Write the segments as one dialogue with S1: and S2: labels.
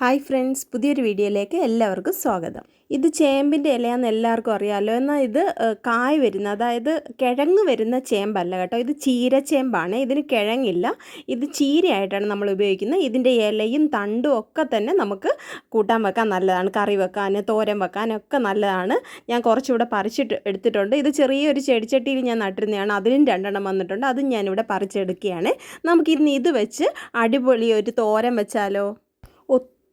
S1: Hi friends പുതിയൊരു വീഡിയോയിലേക്ക് എല്ലാവർക്കും സ്വാഗതം. ഇത് ചേമ്പിന്റെ ഇലയാന്ന് എല്ലാവർക്കും അറിയാമല്ലോ എന്നാൽ ഇത് കായ് വരുന്ന അതായത് കിഴങ്ങ് വരുന്ന ചേമ്പല്ല കേട്ടോ. ഇത് ചീരച്ചേമ്പാണ് ഇതിന് കിഴങ്ങില്ല. ഇത് ചീരയായിട്ടാണ് നമ്മൾ ഉപയോഗിക്കുന്നത്. ഇതിന്റെ ഇലയും തണ്ടും ഒക്കെ തന്നെ നമുക്ക് കൂട്ടാൻ വെക്കാൻ നല്ലതാണ്. കറി വെക്കാൻ തോരൻ വെക്കാനൊക്കെ നല്ലതാണ്. ഞാൻ കുറച്ചുകൂടെ പറിച്ചിട്ട് എടുത്തിട്ടുണ്ട്. ഇത് ചെറിയൊരു ചെടിച്ചട്ടിയിൽ ഞാൻ നട്ടിരുന്നതാണ്. അതിലും രണ്ടെണ്ണം വന്നിട്ടുണ്ട്. അതും ഞാനിവിടെ പറിച്ചെടുക്കുകയാണ്. നമുക്കിന്ന് ഇത് വെച്ച് അടിപൊളി ഒരു തോരൻ വെച്ചാലോ?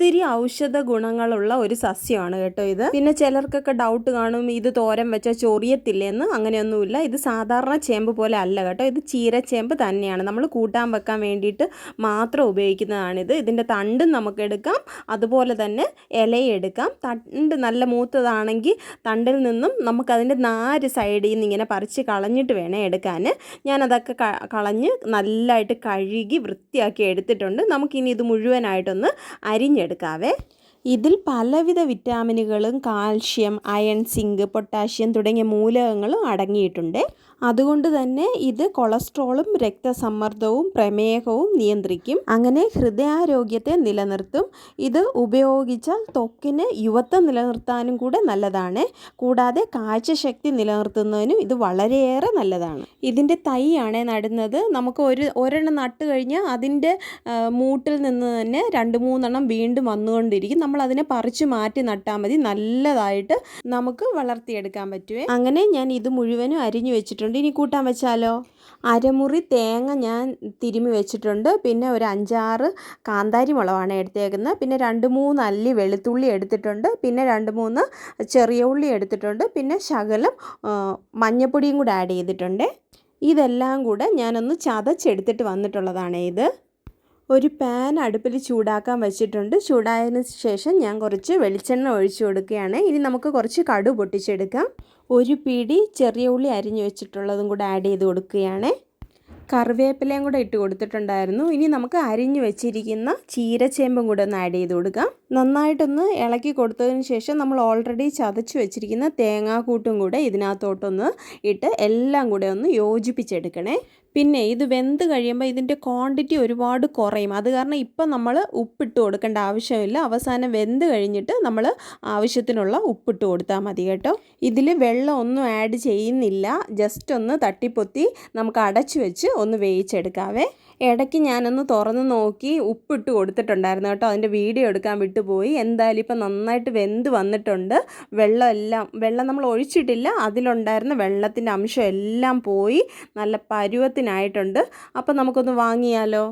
S1: ഒത്തിരി ഔഷധ ഗുണങ്ങളുള്ള ഒരു സസ്യമാണ് കേട്ടോ ഇത്. പിന്നെ ചിലർക്കൊക്കെ ഡൗട്ട് കാണും ഇത് തോരൻ വെച്ചാൽ ചൊറിയത്തില്ലെന്ന്. അങ്ങനെയൊന്നുമില്ല. ഇത് സാധാരണ ചേമ്പ് പോലെ അല്ല കേട്ടോ. ഇത് ചീരച്ചേമ്പ് തന്നെയാണ്. നമ്മൾ കൂട്ടാൻ വെക്കാൻ വേണ്ടിയിട്ട് മാത്രം ഉപയോഗിക്കുന്നതാണിത്. ഇതിന്റെ തണ്ടും നമുക്ക് എടുക്കാം. അതുപോലെ തന്നെ ഇലയെടുക്കാം തണ്ട് നല്ല മൂത്തതാണെങ്കിൽ തണ്ടിൽ നിന്നും നമുക്കതിന്റെ നാല് സൈഡിൽ നിന്ന് ഇങ്ങനെ പറിച്ച് കളഞ്ഞിട്ട് വേണം എടുക്കാൻ ഞാനതൊക്കെ കളഞ്ഞ് നല്ലതായിട്ട് കഴുകി വൃത്തിയാക്കി എടുത്തിട്ടുണ്ട്. നമുക്കിനി ഇത് മുഴുവനായിട്ടൊന്ന് അരിഞ്ഞെടുക്കാവേ ഇതിൽ പലവിധ വിറ്റാമിനുകളും കാൽഷ്യം അയൺ സിങ്ക് പൊട്ടാഷ്യം തുടങ്ങിയ മൂലകങ്ങളും അടങ്ങിയിട്ടുണ്ട്. അതുകൊണ്ട് തന്നെ ഇത് കൊളസ്ട്രോളും രക്തസമ്മർദ്ദവും പ്രമേഹവും നിയന്ത്രിക്കും. അങ്ങനെ ഹൃദയാരോഗ്യത്തെ നിലനിർത്തും. ഇത് ഉപയോഗിച്ചാൽ ത്വക്കിന് യുവത്വം നിലനിർത്താനും കൂടെ നല്ലതാണ്. കൂടാതെ കാഴ്ചശക്തി നിലനിർത്തുന്നതിനും ഇത് വളരെയേറെ നല്ലതാണ്. ഇതിന്റെ തൈയാണ് നടുന്നത്. നമുക്ക് ഒരു ഒരെണ്ണം നട്ട് കഴിഞ്ഞാൽ അതിന്റെ മൂട്ടിൽ നിന്ന് തന്നെ രണ്ട് മൂന്നെണ്ണം വീണ്ടും വന്നുകൊണ്ടിരിക്കും. നമ്മൾ അതിനെ പറിച്ചു മാറ്റി നട്ടാൽ മതി. നല്ലതായിട്ട് നമുക്ക് വളർത്തിയെടുക്കാൻ പറ്റുമേ അങ്ങനെ ഞാൻ ഇത് മുഴുവനും അരിഞ്ഞു വെച്ചിട്ടുണ്ട്. ഇനി കൂട്ടാൻ വെച്ചാലോ? അരമുറി തേങ്ങ ഞാൻ തിരുമി വെച്ചിട്ടുണ്ട്. പിന്നെ ഒരു അഞ്ചാറ് കാന്താരി മുളകാണ് എടുത്തേക്കുന്നത്. പിന്നെ രണ്ട് മൂന്ന് അല്ലി വെളുത്തുള്ളി എടുത്തിട്ടുണ്ട്. പിന്നെ രണ്ട് മൂന്ന് ചെറിയ ഉള്ളി എടുത്തിട്ടുണ്ട്. പിന്നെ ശകലം മഞ്ഞപ്പൊടിയും കൂടെ ആഡ് ചെയ്തിട്ടുണ്ട്. ഇതെല്ലാം കൂടെ ഞാനൊന്ന് ചതച്ചെടുത്തിട്ട് വന്നിട്ടുള്ളതാണ് ഇത്. ഒരു പാൻ അടുപ്പിൽ ചൂടാക്കാൻ വെച്ചിട്ടുണ്ട്. ചൂടായതിന് ശേഷം ഞാൻ കുറച്ച് വെളിച്ചെണ്ണ ഒഴിച്ചു കൊടുക്കുകയാണ്. ഇനി നമുക്ക് കുറച്ച് കടു പൊട്ടിച്ചെടുക്കാം. ഒരു പിടി ചെറിയ ഉള്ളി അരിഞ്ഞു വെച്ചിട്ടുള്ളതും കൂടെ ആഡ് ചെയ്ത് കൊടുക്കുകയാണ്. കറിവേപ്പിലയും കൂടെ ഇട്ട് കൊടുത്തിട്ടുണ്ടായിരുന്നു. ഇനി നമുക്ക് അരിഞ്ഞു വെച്ചിരിക്കുന്ന ചീരച്ചേമ്പും കൂടെ ഒന്ന് ആഡ് ചെയ്ത് കൊടുക്കാം. നന്നായിട്ടൊന്ന് ഇളക്കി കൊടുത്തതിന് ശേഷം നമ്മൾ ഓൾറെഡി ചതച്ച് വെച്ചിരിക്കുന്ന തേങ്ങാക്കൂട്ടും കൂടെ ഇതിനകത്തോട്ടൊന്ന് ഇട്ട് എല്ലാം കൂടെ ഒന്ന് യോജിപ്പിച്ചെടുക്കണേ. പിന്നെ ഇത് വെന്ത് കഴിയുമ്പോൾ ഇതിന്റെ ക്വാണ്ടിറ്റി ഒരുപാട് കുറയും. അത് കാരണം ഇപ്പം നമ്മൾ ഉപ്പിട്ട് കൊടുക്കേണ്ട ആവശ്യമില്ല. അവസാനം വെന്ത് കഴിഞ്ഞിട്ട് നമ്മൾ ആവശ്യത്തിനുള്ള ഉപ്പിട്ട് കൊടുത്താൽ മതി കേട്ടോ. ഇതിൽ വെള്ളം ഒന്നും ആഡ് ചെയ്യുന്നില്ല. ജസ്റ്റ് ഒന്ന് തട്ടിപ്പൊത്തി നമുക്ക് അടച്ചു വെച്ച് ഒന്ന് വേവിച്ചെടുക്കാവേ. ഇടയ്ക്ക് ഞാനൊന്ന് തുറന്ന് നോക്കി ഉപ്പിട്ട് കൊടുത്തിട്ടുണ്ടായിരുന്നു കേട്ടോ. അതിന്റെ വീഡിയോ എടുക്കാൻ വിട്ടുപോയി. എന്തായാലും ഇപ്പം നന്നായിട്ട് വെന്ത് വന്നിട്ടുണ്ട്. വെള്ളം എല്ലാം വെള്ളം നമ്മൾ ഒഴിച്ചിട്ടില്ല. അതിലുണ്ടായിരുന്ന വെള്ളത്തിന്റെ അംശം എല്ലാം പോയി. നല്ല പരുവത്തിനായിട്ടുണ്ട്. അപ്പം നമുക്കൊന്ന് വാങ്ങിയാലോ?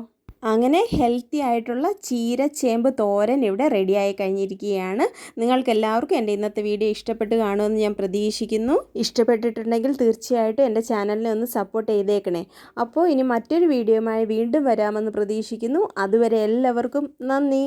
S1: അങ്ങനെ ഹെൽത്തി ആയിട്ടുള്ള ചീര ചേമ്പ് തോരൻ ഇവിടെ റെഡിയായി കഴിഞ്ഞിരിക്കുകയാണ്. നിങ്ങൾക്ക് എല്ലാവർക്കും എന്റെ ഇന്നത്തെ വീഡിയോ ഇഷ്ടപ്പെട്ട് കാണുമെന്ന് ഞാൻ പ്രതീക്ഷിക്കുന്നു. ഇഷ്ടപ്പെട്ടിട്ടുണ്ടെങ്കിൽ തീർച്ചയായിട്ടും എന്റെ ചാനലിനെ ഒന്ന് സപ്പോർട്ട് ചെയ്തേക്കണേ. അപ്പോൾ ഇനി മറ്റൊരു വീഡിയോയുമായി വീണ്ടും വരാമെന്ന് പ്രതീക്ഷിക്കുന്നു. അതുവരെ എല്ലാവർക്കും നന്ദി.